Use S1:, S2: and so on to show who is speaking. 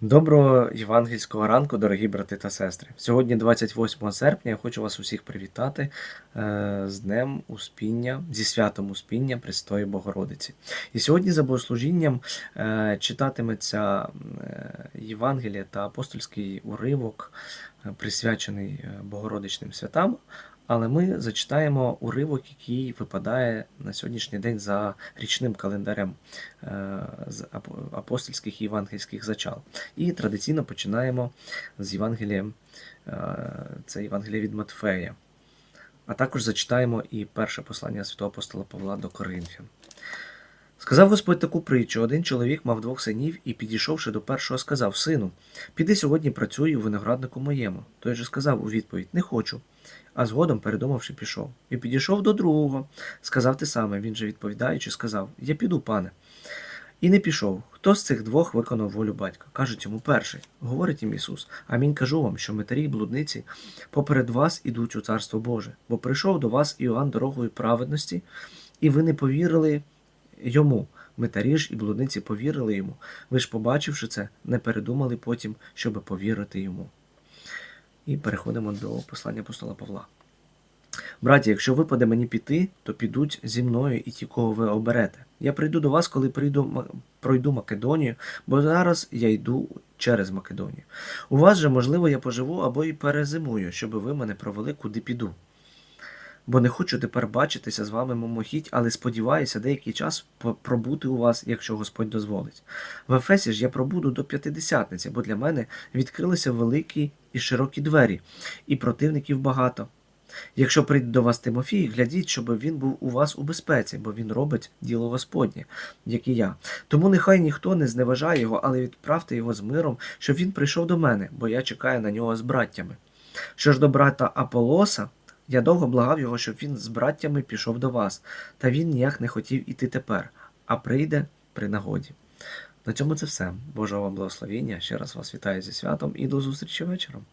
S1: Доброго євангельського ранку, дорогі брати та сестри. Сьогодні, 28 серпня, я хочу вас усіх привітати е, з Днем Успіння, зі святом Успіння Престої Богородиці. І сьогодні за богослужінням е, читатиметься е, Євангеліє та апостольський уривок, присвячений Богородичним святам. Але ми зачитаємо уривок, який випадає на сьогоднішній день за річним календарем е, з апостольських і євангельських зачал. І традиційно починаємо з Євангелієм, е, це Євангеліє від Матфея. А також зачитаємо і перше послання святого апостола Павла до Коринфян. Сказав Господь таку притчу: один чоловік мав двох синів і, підійшовши до першого, сказав: Сину, піди сьогодні працюй у винограднику моєму. Той же сказав у відповідь: Не хочу. А згодом, передумавши, пішов. І підійшов до другого, сказав те саме. Він же відповідаючи, сказав: Я піду, пане. І не пішов. Хто з цих двох виконав волю батька? Кажуть йому перший. Говорить їм Ісус. Амінь кажу вам, що метарі й блудниці поперед вас ідуть у Царство Боже, бо прийшов до вас Іоанн дорогою праведності, і ви не повірили йому. Метарі ж і блудниці повірили йому. Ви ж, побачивши це, не передумали потім, щоби повірити йому. І переходимо до послання апостола Павла. Браті, якщо випаде мені піти, то підуть зі мною і ті, кого ви оберете. Я прийду до вас, коли прийду, пройду Македонію, бо зараз я йду через Македонію. У вас же, можливо, я поживу або і перезимую, щоб ви мене провели, куди піду. Бо не хочу тепер бачитися з вами мимохідь, але сподіваюся деякий час пробути у вас, якщо Господь дозволить. В Ефесі ж я пробуду до п'ятидесятниці, бо для мене відкрилися великі і широкі двері, і противників багато. Якщо прийде до вас Тимофій, глядіть, щоб він був у вас у безпеці, бо він робить діло Господнє, як і я. Тому нехай ніхто не зневажає його, але відправте його з миром, щоб він прийшов до мене, бо я чекаю на нього з браттями. Що ж до брата Аполоса, я довго благав його, щоб він з браттями пішов до вас, та він ніяк не хотів іти тепер, а прийде при нагоді. На цьому це все. Божого вам благословіння. Ще раз вас вітаю зі святом і до зустрічі вечором.